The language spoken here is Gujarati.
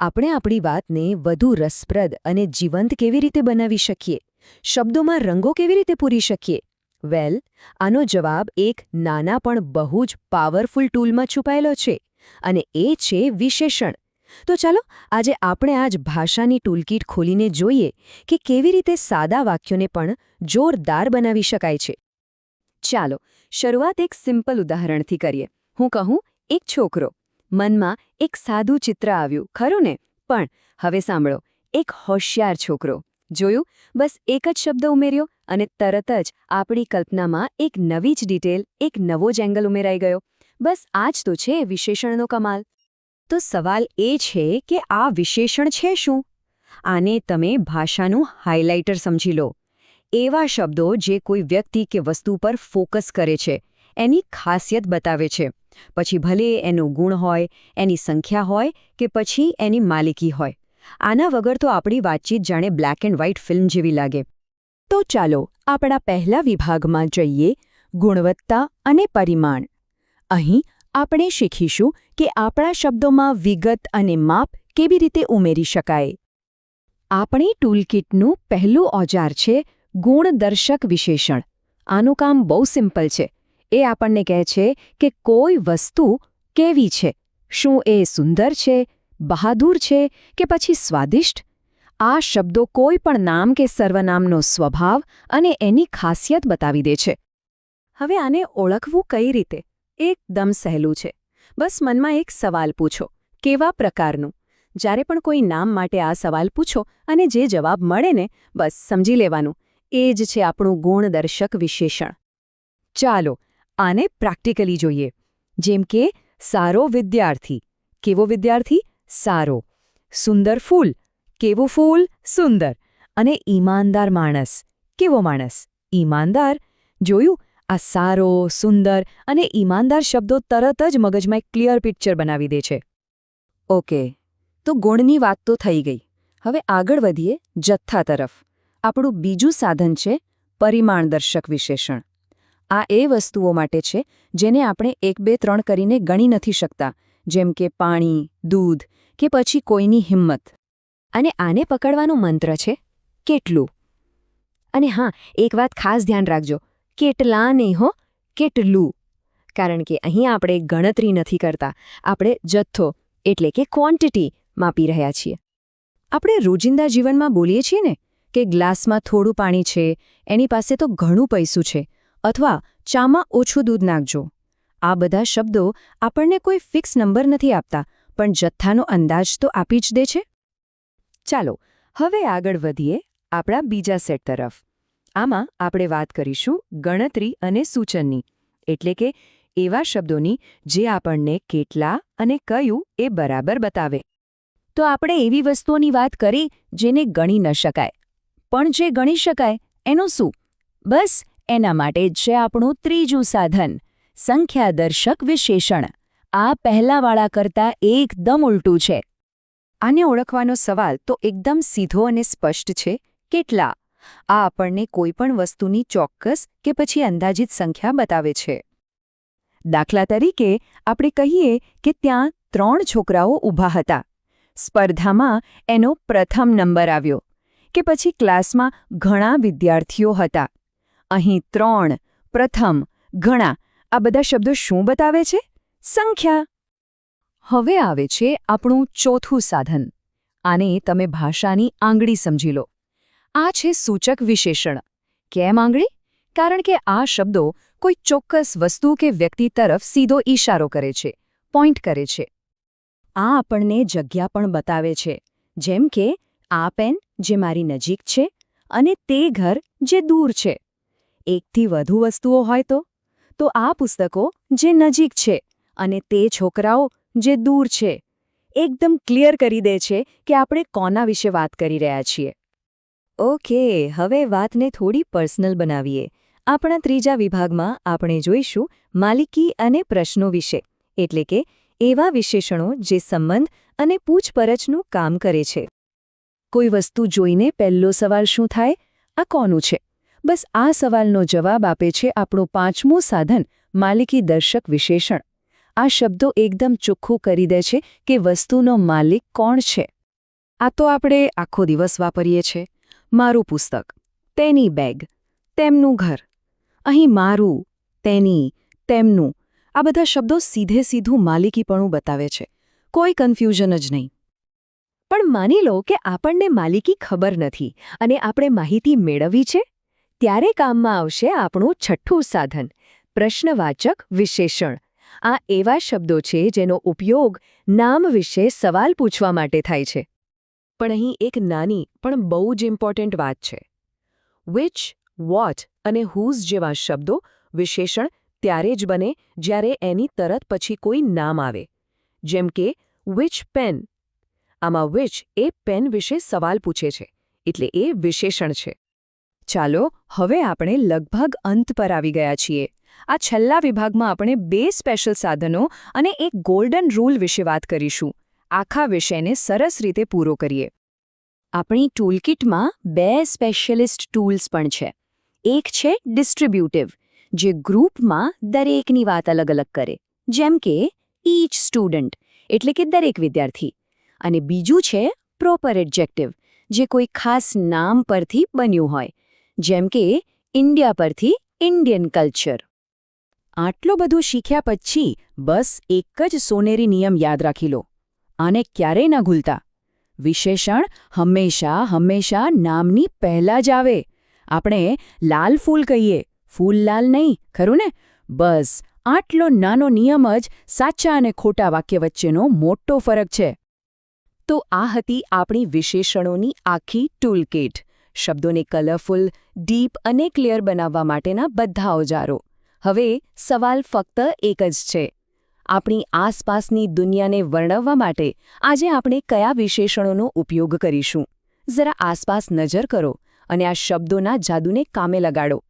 આપણે આપણી વાતને વધુ રસપ્રદ અને જીવંત કેવી રીતે બનાવી શકીએ? શબ્દોમાં રંગો કેવી રીતે પૂરી શકીએ? વેલ, આનો જવાબ એક નાના પણ બહુ જ પાવરફુલ ટૂલમાં છુપાયેલો છે અને એ છે વિશેષણ. તો ચાલો, આજે આપણે આજ ભાષાની ટૂલકીટ ખોલીને જોઈએ કે કેવી રીતે સાદા વાક્યોને પણ જોરદાર બનાવી શકાય છે. ચાલો, શરૂઆત એક સિમ્પલ ઉદાહરણથી કરીએ. હું કહું, એક છોકરો. મનમાં એક સાદું ચિત્ર આવ્યું, ખરું ને? પણ હવે સાંભળો, એક હોશિયાર છોકરો. જોયું? બસ એક જ શબ્દ ઉમેર્યો અને તરત જ આપણી કલ્પનામાં એક નવી જ ડિટેલ, એક નવો જ એંગલ ઉમેરાઈ ગયો. બસ આ જ તો છે વિશેષણનો કમાલ. તો સવાલ એ છે કે આ વિશેષણ છે શું? આને તમે ભાષાનું હાઇલાઇટર સમજી લો. એવા શબ્દો જે કોઈ વ્યક્તિ કે વસ્તુ પર ફોકસ કરે છે. એની ખાસિયત બતાવે છે. પછી ભલે એનું ગુણ હોય, એની સંખ્યા હોય કે પછી એની માલિકી હોય. આના વગર તો આપણી વાતચીત જાણે બ્લેક એન્ડ વ્હાઇટ ફિલ્મ જેવી લાગે. તો ચાલો આપણા પહેલા વિભાગમાં જઈએ, ગુણવત્તા અને પરિમાણ. અહીં આપણે શીખીશું કે આપણા શબ્દોમાં વિગત અને માપ કેવી રીતે ઉમેરી શકાય. આપણી ટૂલકીટનું પહેલું ઓજાર છે ગુણદર્શક વિશેષણ. આનું કામ બહુ સિમ્પલ છે. એ આપણને કહે છે કે કોઈ વસ્તુ કેવી છે? શું એ સુંદર છે, બહાદુર છે કે પછી સ્વાદિષ્ટ? આ શબ્દો કોઈ પણ નામ કે સર્વનામનો સ્વભાવ અને એની ખાસિયત બતાવી દે છે. હવે આને ઓળખવું કઈ રીતે? એકદમ સહેલું છે. બસ મનમાં એક સવાલ પૂછો. કેવા પ્રકારનું? જ્યારે પણ કોઈ નામ માટે આ સવાલ પૂછો અને જે જવાબ મળે ને, બસ સમજી લેવાનું. એ જ છે આપણું ગુણદર્શક વિશેષણ. ચાલો આને પ્રેક્ટિકલી જોઈએ. જેમ કે, સારો વિદ્યાર્થી. કેવો વિદ્યાર્થી? સારો. સુંદર ફૂલ. કેવું ફૂલ? સુંદર. અને ઈમાનદાર માણસ. કેવો માણસ? ઈમાનદાર. જોયું? આ સારો, સુંદર અને ઈમાનદાર શબ્દો તરત જ મગજમાં એક ક્લિયર પિક્ચર બનાવી દે છે. ઓકે. તો ગુણની વાત તો થઈ ગઈ. હવે આગળ વધીએ જથ્થા તરફ. આપણું બીજું સાધન છે, પરિમાણદર્શક વિશેષણ. આ એ વસ્તુઓ માટે છે, જેને આપણે એક, બે, ત્રણ કરીને ગણી નથી શકતા, જેમ કે પાણી, દૂધ કે પછી કોઈની હિંમત. અને આને પકડવાનો મંત્ર છે, કેટલું? અને હા, એક વાત ખાસ ધ્યાન રાખજો કેટલા નહીં હો, કેટલું? કારણ કે અહીં આપણે ગણતરી નથી કરતા, આપણે જથ્થો, એટલે કે ક્વોન્ટિટી માપી રહ્યા છીએ. આપણે રોજિંદા જીવનમાં બોલીએ છીએ ને, કે ગ્લાસમાં થોડું પાણી છે, એની પાસે તો ઘણું પૈસું છે અથવા ચામાં ઓછું દૂધ નાખજો. આ બધા શબ્દો આપણને કોઈ ફિક્સ નંબર નથી આપતા, પણ જથ્થાનો અંદાજ તો આપી જ દે છે. ચાલો, હવે આગળ વધીએ આપણા બીજા સેટ તરફ. આમાં આપણે વાત કરીશું ગણતરી અને સૂચનની, એટલે કે એવા શબ્દોની જે આપણને કેટલા અને કયું એ બરાબર બતાવે. તો આપણે એવી વસ્તુઓની વાત કરી જેને ગણી ન શકાય. પણ જે ગણી શકાય, એનું શું? બસ એના માટે છે આપણું ત્રીજું સાધન, સંખ્યાદર્શક વિશેષણ. આ પહેલાવાળા કરતાં એકદમ ઉલટું છે. આને ઓળખવાનો સવાલ તો એકદમ સીધો અને સ્પષ્ટ છે, કેટલા? આ આપણને કોઈપણ વસ્તુની ચોક્કસ કે પછી અંદાજિત સંખ્યા બતાવે છે. દાખલા તરીકે, આપણે કહીએ કે ત્યાં ત્રણ છોકરાઓ ઊભા હતા. સ્પર્ધામાં એનો પ્રથમ નંબર આવ્યો, કે પછી ક્લાસમાં ઘણા વિદ્યાર્થીઓ હતા. અહીં ત્રણ, પ્રથમ, ઘણા. આ બધા શબ્દો શું બતાવે છે? સંખ્યા. હવે આવે છે આપણું ચોથું સાધન. આને તમે ભાષાની આંગળી સમજી લો. આ છે સૂચક વિશેષણ. કેમ આંગળી? કારણ કે આ શબ્દો કોઈ ચોક્કસ વસ્તુ કે વ્યક્તિ તરફ સીધો ઈશારો કરે છે, પોઈન્ટ કરે છે. આ આપણને જગ્યા પણ બતાવે છે, જેમ કે આ પેન જે મારી નજીક છે અને તે ઘર જે દૂર છે. એકથી વધુ વસ્તુઓ હોય તો? તો આ પુસ્તકો જે નજીક છે અને તે છોકરાઓ જે દૂર છે, એકદમ ક્લિયર કરી દે છે કે આપણે કોના વિશે વાત કરી રહ્યા છીએ. ઓકે, હવે વાતને થોડી પર્સનલ બનાવીએ. આપણા ત્રીજા વિભાગમાં આપણે જોઈશું માલિકી અને પ્રશ્નો વિશે, એટલે કે એવા વિશેષણો જે સંબંધ અને પૂછપરછનું કામ કરે છે. કોઈ વસ્તુ જોઈને પહેલો સવાલ શું થાય? આ કોનું છે? બસ આ સવાલનો જવાબ આપે છે આપણું પાંચમું સાધન, માલિકી દર્શક વિશેષણ. આ શબ્દો એકદમ ચોખ્ખું કરી દે છે કે વસ્તુનો માલિક કોણ છે. આ તો આપણે આખો દિવસ વાપરીએ છીએ મારું પુસ્તક, તેની બેગ, તેમનું ઘર. અહીં મારું, તેની, તેમનું. આ બધા શબ્દો સીધે સીધું માલિકીપણું બતાવે છે. કોઈ કન્ફ્યુઝન જ નહીં. પણ માની લો કે આપણને માલિકી ખબર નથી અને આપણે માહિતી મેળવવી છે? ત્યારે કામમાં આવશે આપણું છઠ્ઠું સાધન, પ્રશ્નવાચક વિશેષણ. આ એવા શબ્દો છે જેનો ઉપયોગ નામ વિશે સવાલ પૂછવા માટે થાય છે. પણ અહીં એક નાની, પણ બહુ જ ઇમ્પોર્ટન્ટ વાત છે. વિચ વોટ અને હુઝ જેવા શબ્દો વિશેષણ ત્યારે જ બને જ્યારે એની તરત પછી કોઈ નામ આવે. જેમ કે વિચ પેન આમાં વિચ એ પેન વિશે સવાલ પૂછે છે. એટલે એ વિશેષણ છે. ચાલો, હવે આપણે લગભગ અંત પર આવી ગયા છીએ. આ છેલ્લા વિભાગમાં આપણે બે સ્પેશિયલ સાધનો અને એક ગોલ્ડન રૂલ વિશે વાત કરીશું. આખા વિષયને સરસ રીતે પૂરો કરીએ. આપણી ટૂલકિટમાં બે સ્પેશિયલિસ્ટ ટૂલ્સ પણ છે. એક છે ડિસ્ટ્રીબ્યુટિવ જે ગ્રુપમાં દરેકની વાત અલગ અલગ કરે. જેમ કે ઈચ સ્ટુડન્ટ એટલે કે દરેક વિદ્યાર્થી. અને બીજું છે પ્રોપર એડજેક્ટિવ જે કોઈ ખાસ નામ પરથી બન્યું હોય. જેમ કે ઇન્ડિયા પરથી ઇન્ડિયન કલ્ચર. આટલું બધું શીખ્યા પછી બસ એક જ સોનેરી નિયમ યાદ રાખી લો. આને ક્યારેય ન ભૂલતા. વિશેષણ હંમેશા હંમેશા નામની પહેલા જ આવે. આપણે લાલ ફૂલ કહીએ. ફૂલ લાલ નહીં, ખરું ને? બસ, આટલો નાનો નિયમ જ સાચા અને ખોટા વાક્ય વચ્ચેનો મોટો ફરક છે. તો આ હતી આપણી વિશેષણોની આખી ટૂલકિટ શબ્દોને કલરફુલ, ડીપ અને ક્લિયર બનાવવા માટેના બધા ઓજારો. હવે સવાલ ફક્ત એક જ છે. આપણી આસપાસની દુનિયાને વર્ણવવા માટે આજે આપણે કયા વિશેષણોનો ઉપયોગ કરીશું? જરા આસપાસ નજર કરો અને આ શબ્દોના જાદુને કામે લગાડો.